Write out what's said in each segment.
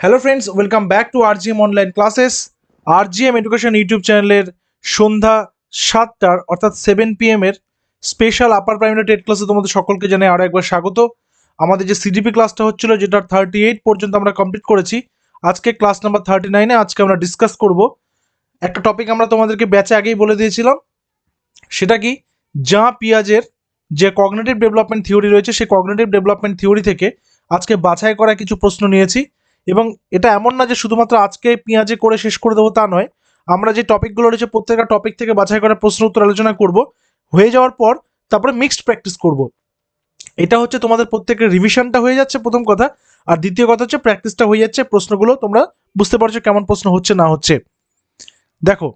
Hello friends welcome back to RGM online classes RGM education YouTube চ্যানেলের সন্ধ্যা সাতটার, অর্থাৎ সেভেন পিএম এর স্পেশাল আপার প্রাইমারি টেট ক্লাসে তোমাদের সকলকে জানাই আরও একবার স্বাগত। আমাদের যে সিডিপি ক্লাসটা হচ্ছিল যেটা থার্টি এইট পর্যন্ত আমরা কমপ্লিট করেছি, আজকে ক্লাস নাম্বার থার্টি নাইনে আজকে আমরা ডিসকাস করব। একটা টপিক আমরা তোমাদেরকে ব্যাচে আগেই বলে দিয়েছিলাম, সেটা কি? যা পিয়াজের যে কগনেটিভ ডেভেলপমেন্ট থিওরি রয়েছে, সেই কগনেটিভ ডেভেলপমেন্ট থিওরি থেকে আজকে বাছাই করা কিছু প্রশ্ন নিয়েছি এবং এটা এমন না যে শুধুমাত্র আজকে পেঁয়াজে করে শেষ করে দেবো তা নয়। আমরা যে টপিকগুলো রয়েছে প্রত্যেকটা টপিক থেকে বাছাই করা প্রশ্ন উত্তর আলোচনা করব। হয়ে যাওয়ার পর তারপরে মিক্সড প্র্যাকটিস করব। এটা হচ্ছে তোমাদের প্রত্যেকের রিভিশনটা হয়ে যাচ্ছে প্রথম কথা। আর দ্বিতীয় কথা হচ্ছে প্র্যাকটিসটা হয়ে যাচ্ছে। প্রশ্নগুলো তোমরা বুঝতে পারছ কেমন প্রশ্ন হচ্ছে, না হচ্ছে। দেখো,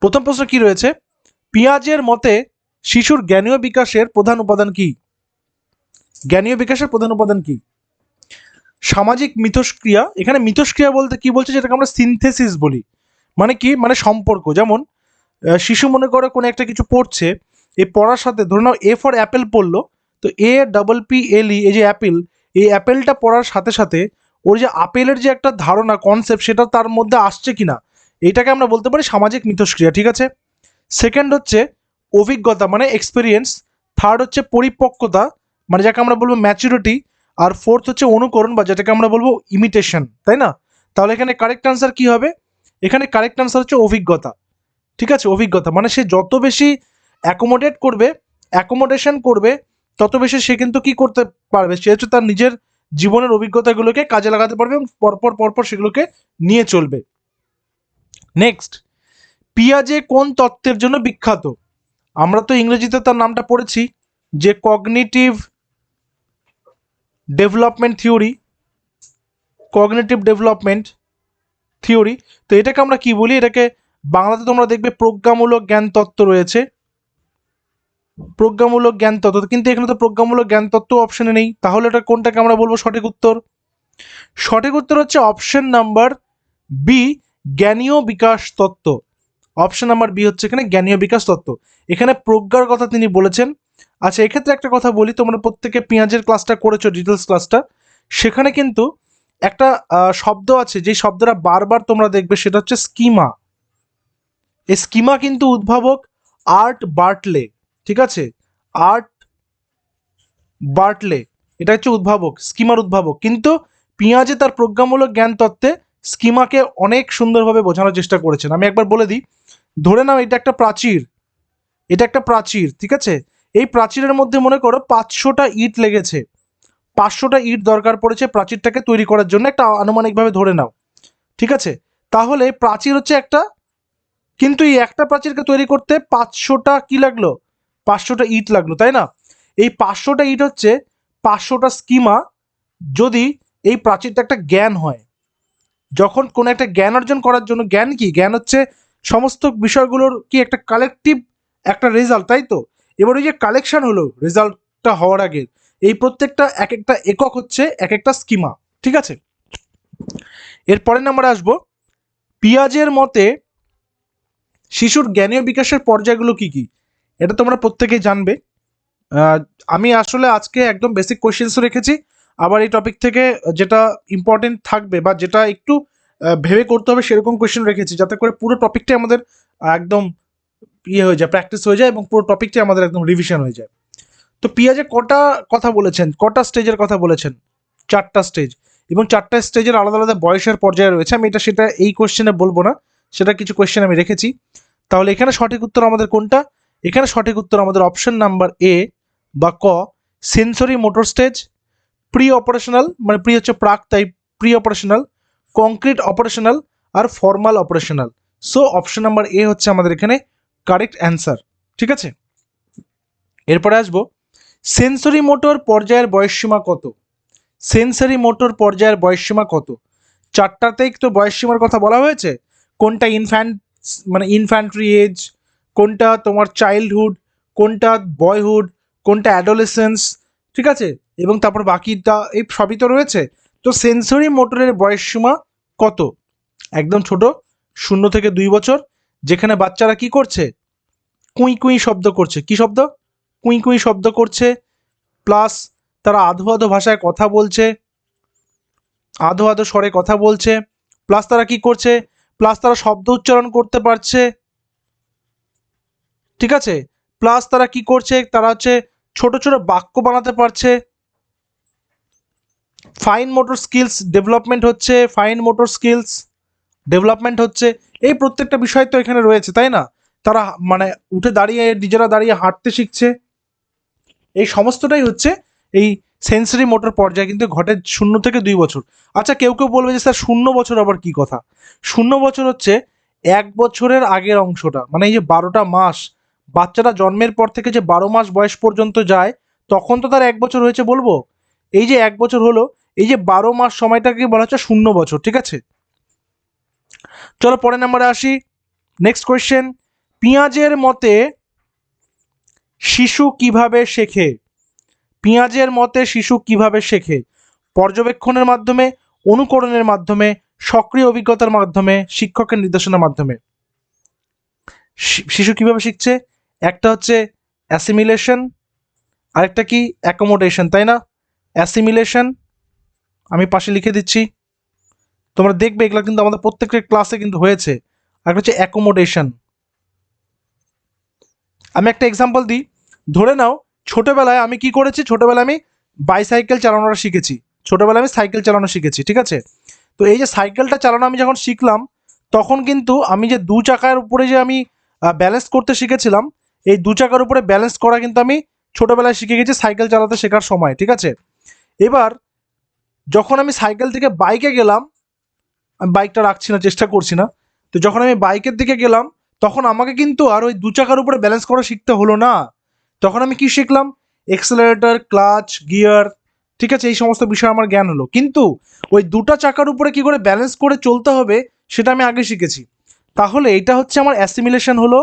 প্রথম প্রশ্ন কি রয়েছে? পেঁয়াজের মতে শিশুর জ্ঞানীয় বিকাশের প্রধান উপাদান কি? জ্ঞানীয় বিকাশের প্রধান উপাদান কি? সামাজিক মিথস্ক্রিয়া, এখানে মিথস্ক্রিয়া বলতে কি বলছে যেটাকে আমরা সিনথেসিস বলি। মানে কি? মানে সম্পর্ক। যেমন শিশু মনে করে কোনো একটা কিছু পড়ছে এই পড়ার সাথে, ধরে নাও এ ফর অ্যাপেল পড়ল, তো এ ডাবল পি এল ই এই যে অ্যাপেল এই অ্যাপেলটা পড়ার সাথে সাথে ওর যে আপেলের যে একটা ধারণা কনসেপ্ট সেটা তার মধ্যে আসছে কিনা এইটাকে আমরা বলতে পারি সামাজিক মিথস্ক্রিয়া, ঠিক আছে? সেকেন্ড হচ্ছে অভিজ্ঞতা মানে এক্সপিরিয়েন্স থার্ড হচ্ছে পরিপক্কতা মানে যাকে আমরা বলব ম্যাচুরিটি আর ফোর্থ হচ্ছে অনুকরণ বা যেটাকে আমরা বলব ইমিটেশন তাই না? তাহলে এখানে কারেক্ট আনসার কি হবে? এখানে কারেক্ট আনসার হচ্ছে অভিজ্ঞতা। ঠিক আছে? অভিজ্ঞতা। মানে সে যত বেশি অ্যাকোমোডেট করবে অ্যাকোমোডেশন করবে, তত বেশি সে কিন্তু কি করতে পারবে? সে হচ্ছে তার নিজের জীবনের অভিজ্ঞতাগুলোকে কাজে লাগাতে পারবে এবং পরপর পরপর সেগুলোকে নিয়ে চলবে। নেক্সট পিয়াজে কোন তত্ত্বের জন্য বিখ্যাত? আমরা তো ইংরেজিতে তার নামটা পড়েছি, যে cognitive development theory cognitive development theory তো এটাকে আমরা কি বলি? এটাকে বাংলাতে তোমরা দেখবে প্রজ্ঞামূলক জ্ঞান তত্ত্ব রয়েছে। প্রজ্ঞামূলক জ্ঞান তত্ত্ব কিন্তু এখানে তো প্রজ্ঞামূলক জ্ঞান তত্ত্ব অপশনে নেই। তাহলে এটা কোনটাকে আমরা বলব? সঠিক উত্তর? সঠিক উত্তর হচ্ছে অপশন নাম্বার বি জ্ঞানীয় বিকাশ তত্ত্ব। অপশন নাম্বার বি হচ্ছে এখানে জ্ঞানীয় বিকাশ তত্ত্ব। এখানে প্রজ্ঞার কথা তিনি বলেছেন। আচ্ছা এক্ষেত্রে একটা কথা বলি, তোমরা প্রত্যেকে পেঁয়াজের ক্লাসটা করেছ ডিটেলস ক্লাসটা সেখানে কিন্তু একটা শব্দ আছে যে শব্দটা বারবার তোমরা দেখবে, সেটা হচ্ছে স্কিমা এই স্কিমা কিন্তু উদ্ভাবক আর্ট বার্টলে, ঠিক আছে? আর্ট বার্টলে, এটা হচ্ছে উদ্ভাবক স্কিমার উদ্ভাবক। কিন্তু পেঁয়াজে তার প্রজ্ঞামূলক জ্ঞান তত্ত্বে স্কিমাকে অনেক সুন্দরভাবে বোঝানোর চেষ্টা করেছেন। আমি একবার বলে দিই, ধরে নাও এটা একটা প্রাচীর, এটা একটা প্রাচীর, ঠিক আছে? এই প্রাচীরের মধ্যে মনে করো পাঁচশোটা ইট লেগেছে। পাঁচশোটা ইট দরকার পড়েছে প্রাচীরটাকে তৈরি করার জন্য। একটা আনুমানিকভাবে ধরে নাও। ঠিক আছে? তাহলে প্রাচীর হচ্ছে একটা। কিন্তু এই একটা প্রাচীরকে তৈরি করতে পাঁচশোটা কি লাগল? পাঁচশোটা ইট লাগল, তাই না? এই পাঁচশোটা ইট হচ্ছে পাঁচশোটা স্কিমা যদি এই প্রাচীরটা একটা জ্ঞান হয়। যখন কোনো একটা জ্ঞান অর্জন করার জন্য, জ্ঞান কি? জ্ঞান হচ্ছে সমস্ত বিষয়গুলোর কি একটা কালেকটিভ একটা রেজাল্ট তাই তো? এবার ওই যে কালেকশন হলো রেজাল্টটা হওয়ার আগে, এই প্রত্যেকটা এক একটা একক হচ্ছে এক একটা স্কিমা ঠিক আছে? এরপরে নাম্বার আসব। পিয়াজের মতে শিশুর জ্ঞানীয় বিকাশের পর্যায়গুলো কি কি? এটা তোমরা প্রত্যেকেই জানবে। আমি আসলে আজকে একদম বেসিক কোয়েশ্চেন্সও রেখেছি। আবার এই টপিক থেকে যেটা ইম্পর্টেন্ট থাকবে বা যেটা একটু ভেবে করতে হবে সেরকম কোয়েশ্চেন রেখেছি, যাতে করে পুরো টপিকটাই আমাদের একদম ইয়ে হয়ে যায় প্র্যাকটিস হয়ে যায় এবং পুরো টপিকটাই আমাদের একদম রিভিশন হয়ে যায়। তো পিয়াজে কটা কথা বলেছেন? কটা স্টেজের কথা বলেছেন? চারটা স্টেজ এবং চারটা স্টেজের আলাদা আলাদা বয়সের পর্যায়ে রয়েছে। আমি এটা সেটা এই কোশ্চেনে বলব না। সেটা কিছু কোশ্চেন আমি রেখেছি। তাহলে এখানে সঠিক উত্তর আমাদের কোনটা? এখানে সঠিক উত্তর আমাদের অপশন নাম্বার এ বা ক sensory motor stage pre operational মানে প্রি হচ্ছে প্রাক, তাই pre operational concrete operational R formal operational so option number A হচ্ছে আমাদের এখানে কারেক্ট অ্যান্সার, ঠিক আছে? এরপরে আসব, সেন্সরি মোটর পর্যায়ের বয়সসীমা কত? সেন্সরি মোটর পর্যায়ের বয়সসীমা কত? চারটাতেই তো বয়সসীমার কথা বলা হয়েছে। কোনটা ইনফ্যান্ট মানে ইনফ্যান্ট্রি এজ কোনটা তোমার চাইল্ডহুড কোনটা বয়হুড কোনটা অ্যাডোলেসেন্স ঠিক আছে? এবং তারপর বাকিটা, এই সবই তো রয়েছে। তো সেন্সরি মোটরের বয়সসীমা কত? একদম ছোট, শূন্য থেকে দুই বছর। যেখানে বাচ্চারা কি করছে? কুঁই কুঁই শব্দ করছে। কি শব্দ? কুঁই কুঁই শব্দ করছে। প্লাস তারা আধো আধো ভাষায় কথা বলছে। আধো আধো স্বরে কথা বলছে। প্লাস তারা কি করছে? প্লাস তারা শব্দ উচ্চারণ করতে পারছে। ঠিক আছে? প্লাস তারা কি করছে? তারা হচ্ছে ছোট ছোট বাক্য বানাতে পারছে। ফাইন মোটর স্কিলস ডেভেলপমেন্ট হচ্ছে। ফাইন মোটর স্কিলস ডেভেলপমেন্ট হচ্ছে, এই প্রত্যেকটা বিষয় তো এখানে রয়েছে, তাই না? তারা মানে উঠে দাঁড়িয়ে, নিজেরা দাঁড়িয়ে হাঁটতে শিখছে। এই সমস্তটাই হচ্ছে এই সেন্সরি মোটর পর্যায়ে, কিন্তু ঘটে শূন্য থেকে দুই বছর। আচ্ছা কেউ কেউ বলবে যে, স্যার, শূন্য বছর আবার কি কথা? শূন্য বছর হচ্ছে এক বছরের আগের অংশটা মানে এই যে বারোটা মাস। বাচ্চাটা জন্মের পর থেকে যে বারো মাস বয়স পর্যন্ত যায়, তখন তো তার এক বছর হয়েছে বলব? এই যে এক বছর হলো, এই যে বারো মাস সময়টাকে বলা হচ্ছে শূন্য বছর, ঠিক আছে? চলো পরের নাম্বারে আসি। নেক্সট কোয়েশ্চেন পেঁয়াজের মতে শিশু কীভাবে শেখে? পেঁয়াজের মতে শিশু কীভাবে শেখে? পর্যবেক্ষণের মাধ্যমে, অনুকরণের মাধ্যমে, সক্রিয় অভিজ্ঞতার মাধ্যমে, শিক্ষকের নির্দেশনার মাধ্যমে। শিশু কীভাবে শিখছে? একটা হচ্ছে অ্যাসিমিলেশন আরেকটা কি? অ্যাকোমোডেশন তাই না? অ্যাসিমিলেশন আমি পাশে লিখে দিচ্ছি। তোমরা দেখবে এগুলো কিন্তু আমাদের প্রত্যেকের ক্লাসে কিন্তু হয়েছে। আর হচ্ছে অ্যাকোমোডেশন আমি একটা এক্সাম্পল দিই। ধরে নাও, ছোটোবেলায় আমি কি করেছি? ছোটোবেলায় আমি বাইসাইকেল চালানোটা শিখেছি। ছোটোবেলায় আমি সাইকেল চালানো শিখেছি, ঠিক আছে? তো এই যে সাইকেলটা চালানো আমি যখন শিখলাম, তখন কিন্তু আমি যে দু চাকার উপরে যে আমি ব্যালেন্স করতে শিখেছিলাম, এই দু চাকার উপরে ব্যালেন্স করা কিন্তু আমি ছোটোবেলায় শিখে গেছি সাইকেল চালাতে শেখার সময়, ঠিক আছে? এবার, যখন আমি সাইকেল থেকে বাইকে গেলাম আমি বাইকটা রাখছি না, চেষ্টা করছি না। তো যখন আমি বাইকের দিকে গেলাম, তখন আমাকে কিন্তু আর ওই দু চাকার উপরে ব্যালেন্স করা শিখতে হলো না। তখন আমি কি শিখলাম? এক্সেলারেটর ক্লাচ গিয়ার ঠিক আছে, এই সমস্ত বিষয়ে আমার জ্ঞান হলো। কিন্তু ওই দুটা চাকার উপরে কি করে ব্যালেন্স করে চলতে হবে, সেটা আমি আগে শিখেছি। তাহলে এটা হচ্ছে আমার অ্যাসিমিলেশন হলো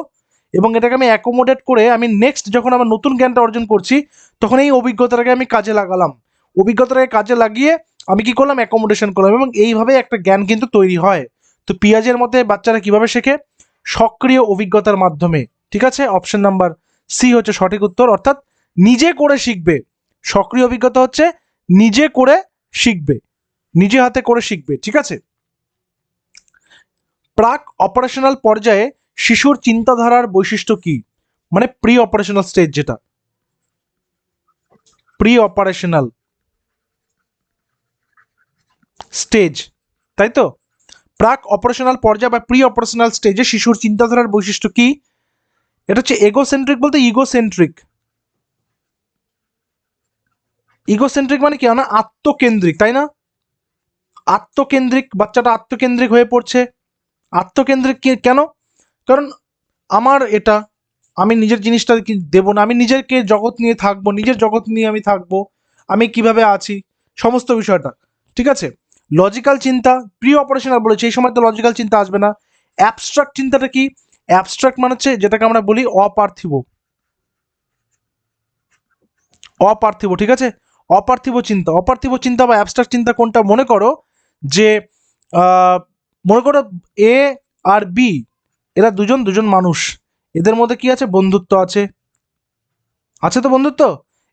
এবং এটাকে আমি অ্যাকোমোডেট করে আমি নেক্সট যখন আমার নতুন জ্ঞানটা অর্জন করছি, তখন এই অভিজ্ঞতাটাকে আমি কাজে লাগালাম। অভিজ্ঞতাটাকে কাজে লাগিয়ে আমি কি করলাম? অ্যাকোমোডেশন করলাম এবং এইভাবে একটা জ্ঞান কিন্তু তৈরি হয়। তো পিঁয়াজের মতে বাচ্চারা কীভাবে শেখে? সক্রিয় অভিজ্ঞতার মাধ্যমে। ঠিক আছে? অপশন নাম্বার সি হচ্ছে সঠিক উত্তর। অর্থাৎ নিজে করে শিখবে। সক্রিয় অভিজ্ঞতা হচ্ছে নিজে করে শিখবে। নিজে হাতে করে শিখবে। ঠিক আছে? প্রাক অপারেশনাল পর্যায়ে শিশুর চিন্তাধারার বৈশিষ্ট্য কি? মানে প্রি অপারেশনাল স্টেজ যেটা। প্রি অপারেশনাল স্টেজ, তাই তো? প্রাক অপারেশনাল পর্যায়ে বা প্রি অপারেশনাল স্টেজে শিশুর চিন্তাধারার বৈশিষ্ট্য কি? এটা হচ্ছে এগোসেন্ট্রিক বলতে ইগোসেন্ট্রিক ইগোসেন্ট্রিক মানে কি? না আত্মকেন্দ্রিক, তাই না? আত্মকেন্দ্রিক, বাচ্চাটা আত্মকেন্দ্রিক হয়ে পড়ছে। আত্মকেন্দ্রিক কেন? কারণ আমার এটা, আমি নিজের জিনিসটা দেবো না? আমি নিজেকে জগৎ নিয়ে থাকব, নিজের জগৎ নিয়ে আমি থাকব। আমি কীভাবে আছি? সমস্ত বিষয়টা, ঠিক আছে? লজিক্যাল চিন্তা প্রি অপারেশনাল বলেছে, এই সময় তো লজিক্যাল চিন্তা আসবে না। অ্যাবস্ট্রাক্ট চিন্তাটা কি? অ্যাবস্ট্রাক্ট মানে হচ্ছে যেটাকে আমরা বলি অপার্থিব। অপার্থিব, ঠিক আছে? অপার্থিব চিন্তা। অপার্থিব চিন্তা বা অ্যাবস্ট্রাক্ট চিন্তা কোনটা মনে করো? যে মনে করো এ আর বি এরা দুজন দুজন মানুষ। এদের মধ্যে কি আছে? বন্ধুত্ব আছে। আছে তো বন্ধুত্ব?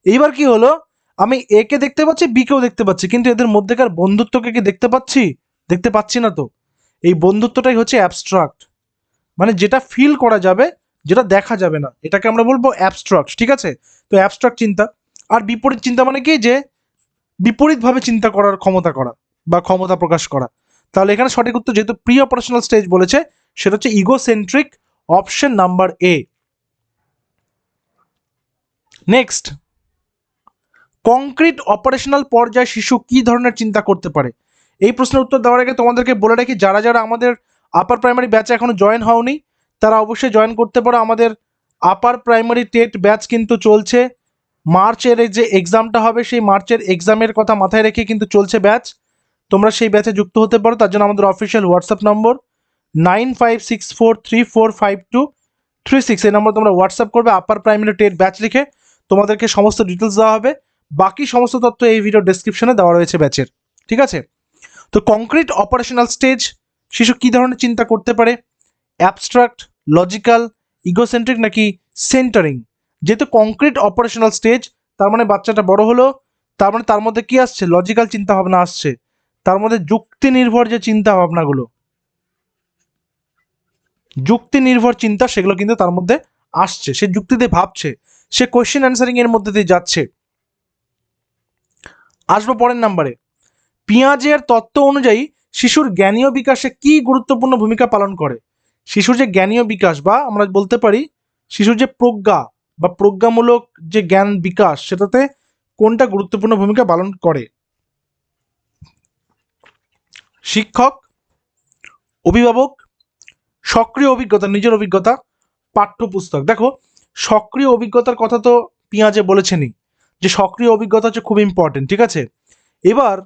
এইবার কি হলো? আমি এ কে দেখতে পাচ্ছি বি কেও দেখতে পাচ্ছি, কিন্তু এদের মধ্যেকার বন্ধুত্বকে কি দেখতে পাচ্ছি? দেখতে পাচ্ছি না তো। এই বন্ধুত্বটাই হচ্ছে অ্যাবস্ট্রাক্ট মানে যেটা ফিল করা যাবে, যেটা দেখা যাবে না। এটাকে আমরা বলব অ্যাবস্ট্রাক্ট ঠিক আছে? তো অ্যাবস্ট্রাক্ট চিন্তা। আর বিপরীত চিন্তা মানে কি? যে বিপরীতভাবে চিন্তা করার ক্ষমতা করা বা ক্ষমতা প্রকাশ করা। তাহলে এখানে সঠিক উত্তর, যেহেতু প্রি অপারেশনাল স্টেজ বলেছে, সেটা হচ্ছে egocentric option number A next concrete operational পর্যায়ে শিশু কি ধরনের চিন্তা করতে পারে? এই প্রশ্নের উত্তর দেওয়ার আগে তোমাদেরকে বলে রাখি, যারা যারা আমাদের আপার প্রাইমারি ব্যাচে এখনও জয়েন হওনি, তারা অবশ্যই জয়েন করতে পারো। আমাদের আপার প্রাইমারি টেট ব্যাচ কিন্তু চলছে। মার্চের যে এক্সামটা হবে, সেই মার্চের এক্সামের কথা মাথায় রেখে কিন্তু চলছে ব্যাচ তোমরা সেই ব্যাচে যুক্ত হতে পারো। তার জন্য আমাদের official WhatsApp number nine five six four three four five two three six এই নম্বর তোমরা হোয়াটসঅ্যাপ করবে আপার প্রাইমারি টেট ব্যাচ লিখে। তোমাদেরকে সমস্ত ডিটেলস দেওয়া হবে। বাকি সমস্ত তথ্য এই ভিডিও ডেসক্রিপশনে দেওয়া রয়েছে ব্যাচের। ঠিক আছে? তো কংক্রিট অপারেশনাল স্টেজ শিশু কী ধরনের চিন্তা করতে পারে? অ্যাবস্ট্রাক্ট লজিক্যাল ইগোসেন্ট্রিক নাকি সেন্টারিং যেহেতু কংক্রিট অপারেশনাল স্টেজ তার মানে বাচ্চাটা বড় হলো, তার মানে তার মধ্যে কি আসছে? লজিক্যাল চিন্তা ভাবনা আসছে। তার মধ্যে যুক্তি নির্ভর যে চিন্তা ভাবনাগুলো যুক্তি নির্ভর চিন্তা, সেগুলো কিন্তু তার মধ্যে আসছে। সে যুক্তিতে ভাবছে। সে কোয়েশ্চেন অ্যান্সারিং এর মধ্যে দিয়ে যাচ্ছে। আসব পরের নাম্বারে। পিঁয়াজের তত্ত্ব অনুযায়ী শিশুর জ্ঞানীয় বিকাশে কি গুরুত্বপূর্ণ ভূমিকা পালন করে? শিশুর যে জ্ঞানীয় বিকাশ বা আমরা বলতে পারি শিশুর যে প্রজ্ঞা বা প্রজ্ঞামূলক যে জ্ঞান বিকাশ, সেটাতে কোনটা গুরুত্বপূর্ণ ভূমিকা পালন করে? শিক্ষক, অভিভাবক, সক্রিয় অভিজ্ঞতা, নিজের অভিজ্ঞতা, পাঠ্যপুস্তক। দেখো, সক্রিয় অভিজ্ঞতার কথা তো পিঁয়াজে বলেছেনই। যে সক্রিয় অভিজ্ঞতা হচ্ছে খুব ইম্পর্টেন্ট ঠিক আছে? এবার,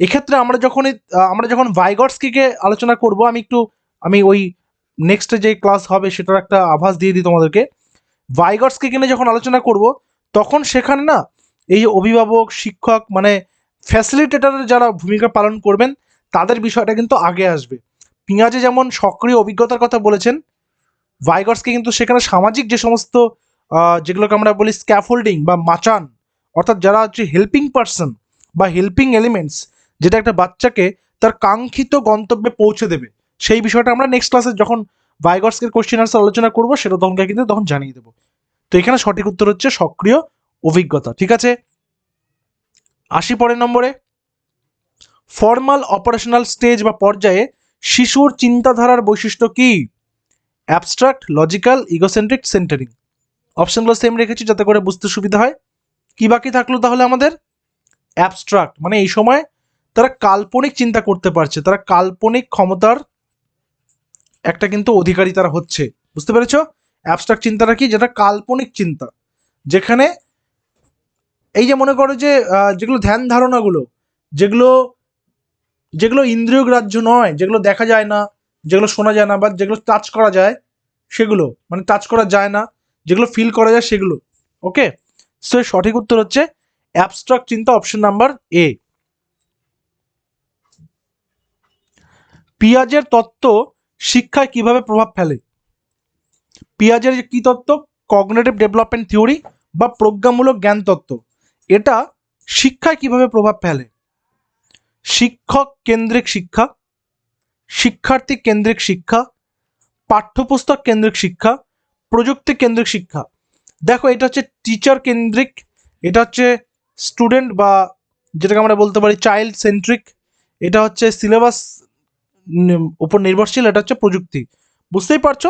এক্ষেত্রে আমরা যখন আমরা যখন ভাইগটসকে আলোচনা করব, আমি একটু, আমি ওই নেক্সটে যে ক্লাস হবে সেটার একটা আভাস দিয়ে দিই তোমাদেরকে। ভাইগটসকে কিনে যখন আলোচনা করব, তখন সেখানে না, এই অভিভাবক, শিক্ষক মানে ফ্যাসিলিটেটারের যারা ভূমিকা পালন করবেন, তাদের বিষয়টা কিন্তু আগে আসবে। পিঁয়াজে যেমন সক্রিয় অভিজ্ঞতার কথা বলেছেন, ভাইগটসকে কিন্তু সেখানে সামাজিক যে সমস্ত যেগুলোকে আমরা বলি স্ক্যাফোল্ডিং বা মাচান অর্থাৎ যারা হচ্ছে হেল্পিং পার্সন বা হেল্পিং এলিমেন্টস যেটা একটা বাচ্চাকে তার কাঙ্ক্ষিত গন্তব্যে পৌঁছে দেবে। সেই বিষয়টা আমরা নেক্সট ক্লাসে যখন ভাইগটসকের কোশ্চেন আনসার আলোচনা করব, সেটা তখন কিন্তু তখন জানিয়ে দেবো। তো এখানে সঠিক উত্তর হচ্ছে সক্রিয় অভিজ্ঞতা, ঠিক আছে? আশি পরের নম্বরে। ফর্মাল অপারেশনাল স্টেজ বা পর্যায়ে শিশুর চিন্তাধারার বৈশিষ্ট্য কি? অ্যাবস্ট্রাক্ট লজিক্যাল ইগোসেন্ট্রিক সেন্টারিং অপশনগুলো সেম রেখেছি যাতে করে বুঝতে সুবিধা হয়। কি বাকি থাকল তাহলে আমাদের? অ্যাবস্ট্রাক্ট মানে এই সময় তারা কাল্পনিক চিন্তা করতে পারছে, তারা কাল্পনিক ক্ষমতার একটা কিন্তু অধিকারী তারা হচ্ছে, বুঝতে পেরেছ? অ্যাবস্ট্রাক্ট চিন্তাটা কি? যেটা কাল্পনিক চিন্তা, যেখানে এই যে মনে করো যে যেগুলো ধ্যান ধারণাগুলো, যেগুলো যেগুলো ইন্দ্রিয় গ্রাহ্য নয়, যেগুলো দেখা যায় না, যেগুলো শোনা যায় না, বা যেগুলো টাচ করা যায়, সেগুলো মানে টাচ করা যায় না, যেগুলো ফিল করা যায় সেগুলো ওকে সো সঠিক উত্তর হচ্ছে অ্যাবস্ট্রাক্ট চিন্তা অপশন নাম্বার এ পিয়াজের তত্ত্ব শিক্ষায় কীভাবে প্রভাব ফেলে? পিয়াজের কি তত্ত্ব? কগনেটিভ ডেভেলপমেন্ট থিওরি বা প্রজ্ঞামূলক জ্ঞান তত্ত্ব। এটা শিক্ষায় কীভাবে প্রভাব ফেলে? শিক্ষক কেন্দ্রিক শিক্ষা, শিক্ষার্থী কেন্দ্রিক শিক্ষা, পাঠ্যপুস্তক কেন্দ্রিক শিক্ষা, প্রযুক্তি কেন্দ্রিক শিক্ষা। দেখো, এটা হচ্ছে টিচার কেন্দ্রিক, এটা হচ্ছে স্টুডেন্ট বা যেটাকে আমরা বলতে পারি চাইল্ড সেন্ট্রিক এটা হচ্ছে সিলেবাস উপর নির্ভরশীল, এটা হচ্ছে প্রযুক্তি। বুঝতেই পারছ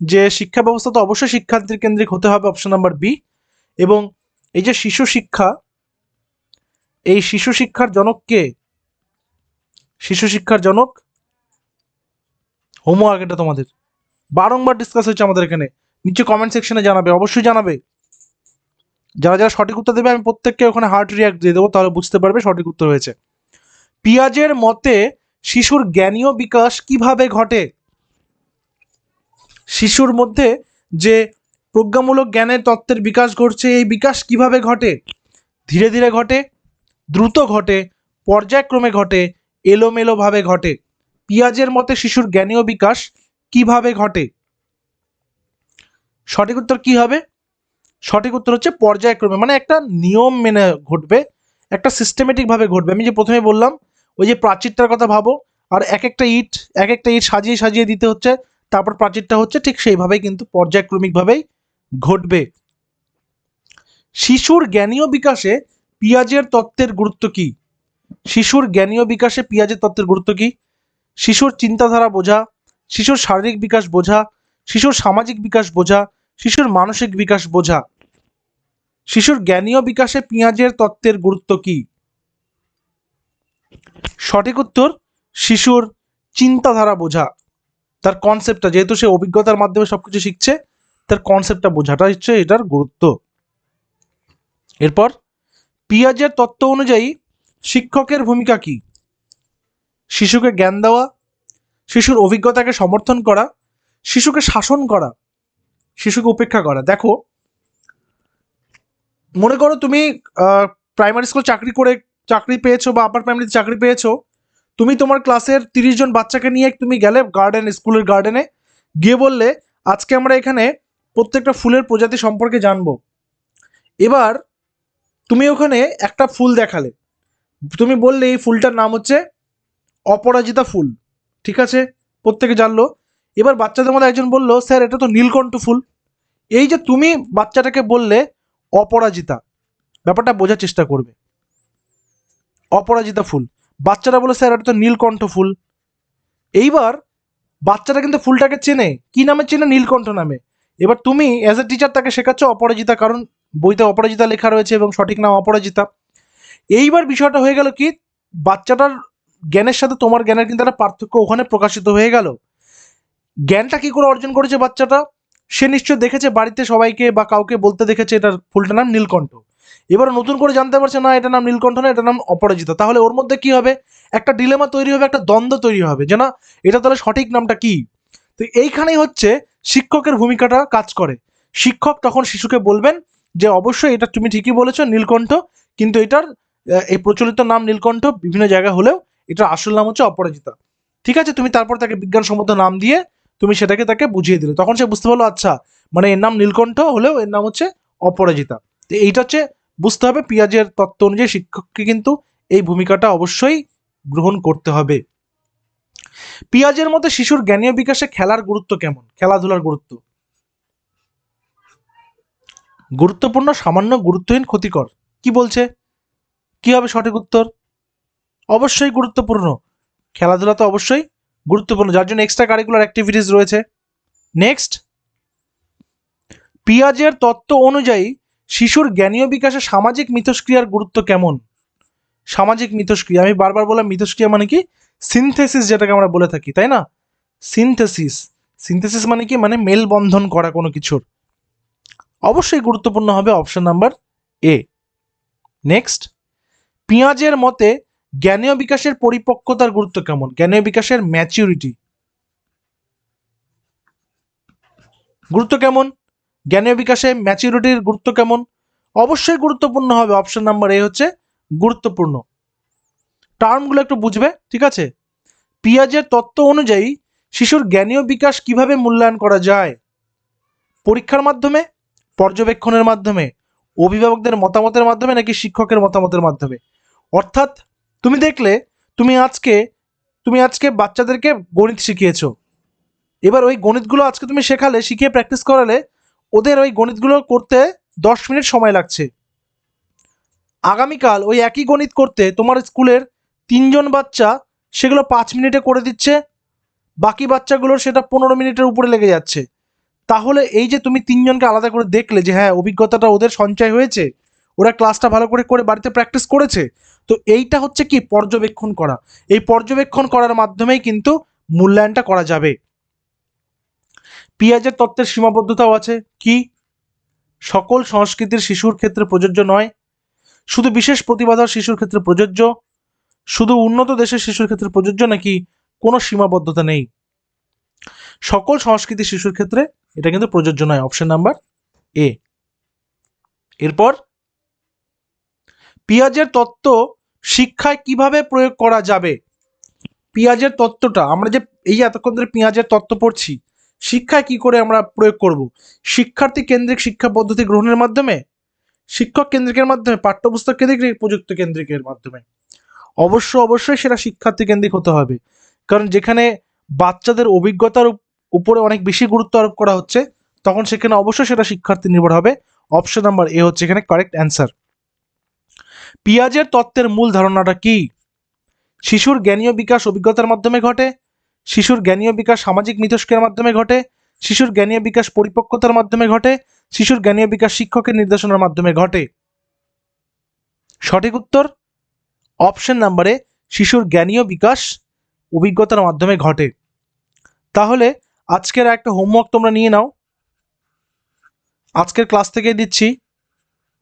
যে শিক্ষা ব্যবস্থা তো অবশ্যই শিক্ষার্থী কেন্দ্রিক হতে হবে অপশন নাম্বার বি এবং এই যে শিশু শিক্ষা, এই শিশু শিক্ষার জনক কে? শিশু শিক্ষার জনক? হোমওয়ার্ক এটা তোমাদের। বারংবার ডিসকাস হয়েছে আমাদের এখানে। নিচে কমেন্ট সেকশনে জানাবে, অবশ্যই জানাবে। যারা যারা সঠিক উত্তর দেবে, আমি প্রত্যেককে ওখানে হার্ট রিয়াক্ট দিয়ে দেবো, তাহলে বুঝতে পারবে সঠিক উত্তর হয়েছে। পিয়াজের মতে শিশুর জ্ঞানীয় বিকাশ কীভাবে ঘটে? শিশুর মধ্যে যে প্রজ্ঞামূলক জ্ঞানের তত্ত্বের বিকাশ ঘটছে, এই বিকাশ কীভাবে ঘটে? ধীরে ধীরে ঘটে, দ্রুত ঘটে, পর্যায়ক্রমে ঘটে, এলোমেলোভাবে ঘটে। পিয়াজের মতে শিশুর জ্ঞানীয় বিকাশ কীভাবে ঘটে? সঠিক উত্তর কি হবে? সঠিক উত্তর হচ্ছে পর্যায়ক্রমে মানে একটা নিয়ম মেনে ঘটবে, একটা সিস্টেমেটিক ভাবে ঘটবে। আমি যে প্রথমে বললাম, ওই যে প্রাচীরটার কথা ভাবো, আর এক একটা ইট, এক একটা ইট সাজিয়ে সাজিয়ে দিতে হচ্ছে, তারপর প্রাচীরটা হচ্ছে ঠিক সেইভাবেই কিন্তু পর্যায়ক্রমিকভাবেই ঘটবে। শিশুর জ্ঞানীয় বিকাশে পিয়াজের তত্ত্বের গুরুত্ব কি? শিশুর জ্ঞানীয় বিকাশে পিয়াজের তত্ত্বের গুরুত্ব কি? শিশুর চিন্তাধারা বোঝা, শিশুর শারীরিক বিকাশ বোঝা, শিশুর সামাজিক বিকাশ বোঝা শিশুর মানসিক বিকাশ বোঝা। শিশুর জ্ঞানীয় বিকাশে পেঁয়াজের তত্ত্বের গুরুত্ব কি? সঠিক উত্তর, শিশুর চিন্তাধারা বোঝা। তার কনসেপ্টটা যেহেতু সে অভিজ্ঞতার মাধ্যমে সবকিছু শিখছে, তার কনসেপ্টটা বোঝাটা হচ্ছে এটার গুরুত্ব। এরপর, পিয়াজের তত্ত্ব অনুযায়ী শিক্ষকের ভূমিকা কি? শিশুকে জ্ঞান দেওয়া, শিশুর অভিজ্ঞতাকে সমর্থন করা, শিশুকে শাসন করা। শিশুকে উপেক্ষা করা। দেখো, মনে করো তুমি প্রাইমারি স্কুল চাকরি করে চাকরি পেয়েছ বা আপার প্রাইমারিতে চাকরি পেয়েছ, তুমি তোমার ক্লাসের তিরিশ জন বাচ্চাকে নিয়ে তুমি গেলে গার্ডেন স্কুলের গার্ডেনে গিয়ে বললে, আজকে আমরা এখানে প্রত্যেকটা ফুলের প্রজাতি সম্পর্কে জানব। এবার তুমি ওখানে একটা ফুল দেখালে। তুমি বললে, এই ফুলটার নাম হচ্ছে অপরাজিতা ফুল। ঠিক আছে? প্রত্যেকে জানলো। এবার বাচ্চাদের মধ্যে একজন বলল, স্যার, এটা তো নীলকণ্ঠ ফুল। এই যে তুমি বাচ্চাটাকে বললে, অপরাজিতা। ব্যাপারটা বোঝার চেষ্টা করবে। অপরাজিতা ফুল। বাচ্চারা বলে স্যার, এটা তো নীলকণ্ঠ ফুল। এইবার বাচ্চাটা কিন্তু ফুলটাকে চেনে। কি নামে চেনে? নীলকণ্ঠ নামে। এবার তুমি অ্যাজ এ টিচার তাকে শেখাচ্ছ অপরাজিতা, কারণ বইতে অপরাজিতা লেখা রয়েছে এবং সঠিক নাম অপরাজিতা। এইবার বিষয়টা হয়ে গেল কি, বাচ্চাটার জ্ঞানের সাথে তোমার জ্ঞানের কিন্তু একটা পার্থক্য ওখানে প্রকাশিত হয়ে গেল। জ্ঞানটা কি করে অর্জন করেছে বাচ্চাটা? সে নিশ্চয় দেখেছে বাড়িতে সবাইকে বা কাউকে বলতে দেখেছে এটার ফুলটার নাম নীলকণ্ঠ। এবার নতুন করে জানতে পারছে, না এটা নাম নীলকণ্ঠ না এটা নাম অপরাজিতা। তাহলে ওর মধ্যে কি হবে? একটা ডিলেমা তৈরি হবে, একটা দ্বন্দ্ব তৈরি হবে যে, না, এটা তাহলে সঠিক নামটা কি? তো এইখানেই হচ্ছে শিক্ষকের ভূমিকাটা কাজ করে। শিক্ষক তখন শিশুকে বলবেন যে, অবশ্যই এটা তুমি ঠিকই বলেছ, নীলকণ্ঠ, কিন্তু এটার এই প্রচলিত নাম নীলকণ্ঠ বিভিন্ন জায়গায় হলেও এটার আসল নাম হচ্ছে অপরাজিতা। ঠিক আছে, তুমি তারপর তাকে বিজ্ঞানসম্মত নাম দিয়ে তুমি সেটাকে তাকে বুঝিয়ে দিলে। তখন সে বুঝতে পারল আচ্ছা মানে এর নাম নীলকণ্ঠ হলেও এর নাম হচ্ছে অপরাজিতা। তো এইটা হচ্ছে বুঝতে হবে, পিঁয়াজের তত্ত্ব অনুযায়ী শিক্ষককে কিন্তু এই ভূমিকাটা অবশ্যই গ্রহণ করতে হবে। পিঁয়াজের মধ্যে শিশুর জ্ঞানীয় বিকাশে খেলার গুরুত্ব কেমন? খেলাধুলার গুরুত্ব। গুরুত্বপূর্ণ, সামান্য, গুরুত্বহীন, ক্ষতিকর। কি বলছে? কি হবে সঠিক উত্তর? অবশ্যই গুরুত্বপূর্ণ। খেলাধুলা তো অবশ্যই গুরুত্বপূর্ণ, যার জন্য এক্সট্রা কারিকুলার অ্যাক্টিভিটিস রয়েছে। নেক্সট পিয়াজের তত্ত্ব অনুযায়ী শিশুর জ্ঞানীয় বিকাশে সামাজিক মিথস্ক্রিয়ার গুরুত্ব কেমন? সামাজিক মিথস্ক্রিয়া, আমি বারবার বললাম মিথস্ক্রিয়া মানে কি? সিনথেসিস যেটাকে আমরা বলে থাকি, তাই না? সিনথেসিস সিনথেসিস মানে কি? মানে মেলবন্ধন করা কোনো কিছুর। অবশ্যই গুরুত্বপূর্ণ হবে অপশন নাম্বার এ নেক্সট পেঁয়াজের মতে জ্ঞানীয় বিকাশের পরিপক্কতার গুরুত্ব কেমন? জ্ঞানীয় বিকাশের ম্যাচিউরিটি গুরুত্ব কেমন? জ্ঞানীয় বিকাশে ম্যাচিউরিটির গুরুত্ব কেমন? অবশ্যই গুরুত্বপূর্ণ হবে। অপশন নাম্বার এ হচ্ছে গুরুত্বপূর্ণ। টার্মগুলো একটু বুঝবে, ঠিক আছে? পিঁয়াজের তত্ত্ব অনুযায়ী শিশুর জ্ঞানীয় বিকাশ কীভাবে মূল্যায়ন করা যায়? পরীক্ষার মাধ্যমে, পর্যবেক্ষণের মাধ্যমে, অভিভাবকদের মতামতের মাধ্যমে নাকি শিক্ষকের মতামতের মাধ্যমে? অর্থাৎ তুমি দেখলে, তুমি আজকে তুমি আজকে বাচ্চাদেরকে গণিত শিখিয়েছ। এবার ওই গণিতগুলো আজকে তুমি শেখালে, শিখিয়ে প্র্যাকটিস করালে, ওদের ওই গণিতগুলো করতে দশ মিনিট সময় লাগছে। আগামীকাল ওই একই গণিত করতে তোমার স্কুলের তিনজন বাচ্চা, সেগুলো পাঁচ মিনিটে করে দিচ্ছে, বাকি বাচ্চাগুলোর সেটা পনেরো মিনিটের উপরে লেগে যাচ্ছে। তাহলে এই যে তুমি তিনজনকে আলাদা করে দেখলে যে হ্যাঁ অভিজ্ঞতাটা ওদের সঞ্চয় হয়েছে ওরা ক্লাসটা ভালো করে করে বাড়িতে প্র্যাকটিস করেছে। তো এইটা হচ্ছে কি? পর্যবেক্ষণ করা। এই পর্যবেক্ষণ করার মাধ্যমেই কিন্তু মূল্যায়নটা করা যাবে। পিঁয়াজের তত্ত্বের সীমাবদ্ধতাও আছে। কি? সকল সংস্কৃতির শিশুর ক্ষেত্রে প্রযোজ্য নয়। শুধু বিশেষ প্রতিভাধর শিশুর ক্ষেত্রে প্রযোজ্য। শুধু উন্নত দেশের শিশুর ক্ষেত্রে প্রযোজ্য নাকি কোনো সীমাবদ্ধতা নেই। সকল সংস্কৃতি শিশুর ক্ষেত্রে এটা কিন্তু প্রযোজ্য নয়। অপশন নাম্বার এ এরপর পিঁয়াজের তত্ত্ব শিক্ষায় কীভাবে প্রয়োগ করা যাবে? পিঁয়াজের তত্ত্বটা, আমরা যে এই এতক্ষণ ধরে পেঁয়াজের তত্ত্ব পড়ছি, শিক্ষায় কি করে আমরা প্রয়োগ করব? শিক্ষার্থী কেন্দ্রিক শিক্ষা পদ্ধতি গ্রহণের মাধ্যমে? শিক্ষক কেন্দ্রিকের মাধ্যমে? পাঠ্যপুস্তক কেন্দ্রিক প্রযুক্তি কেন্দ্রিকের মাধ্যমে? অবশ্য, অবশ্যই সেটা শিক্ষার্থী কেন্দ্রিক হতে হবে। কারণ যেখানে বাচ্চাদের অভিজ্ঞতার উপরে অনেক বেশি গুরুত্ব আরোপ করা হচ্ছে, তখন সেখানে অবশ্যই সেটা শিক্ষার্থী নির্ভর হবে। অপশন নাম্বার এ হচ্ছে এখানে কারেক্ট অ্যান্সার পিঁয়াজের তত্ত্বের মূল ধারণাটা কি? শিশুর জ্ঞানীয় বিকাশ অভিজ্ঞতার মাধ্যমে ঘটে, শিশুর জ্ঞানীয় বিকাশ সামাজিক মিথস্ক্রিয়ার মাধ্যমে ঘটে, শিশুর জ্ঞানীয় বিকাশ পরিপক্কতার মাধ্যমে ঘটে, শিশুর জ্ঞানীয় বিকাশ শিক্ষকের নির্দেশনার মাধ্যমে ঘটে। সঠিক উত্তর? অপশন নাম্বারে শিশুর জ্ঞানীয় বিকাশ অভিজ্ঞতার মাধ্যমে ঘটে। তাহলে আজকের একটা হোমওয়ার্ক তোমরা নিয়ে নাও। আজকের ক্লাস থেকে দিচ্ছি।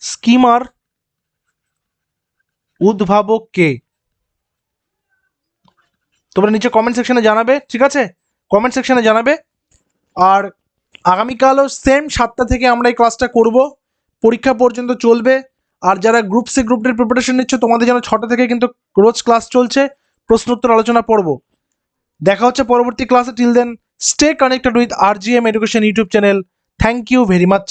স্কিমার উদ্ভাবক কে তোমরা নিচে কমেন্ট সেকশনে জানাবে, ঠিক আছে? কমেন্ট সেকশনে জানাবে। আর আগামীকালও সেম সাতটা থেকে আমরা এই ক্লাসটা করব। পরীক্ষা পর্যন্ত চলবে। আর যারা গ্রুপ সি গ্রুপ ডির প্রিপারেশন নিচ্ছ, তোমাদের যেন ছটা থেকে কিন্তু রোজ ক্লাস চলছে, প্রশ্নোত্তর আলোচনা পড়ব। দেখা হচ্ছে পরবর্তী ক্লাসে till then stay connected with R G M education YouTube channel thank you very much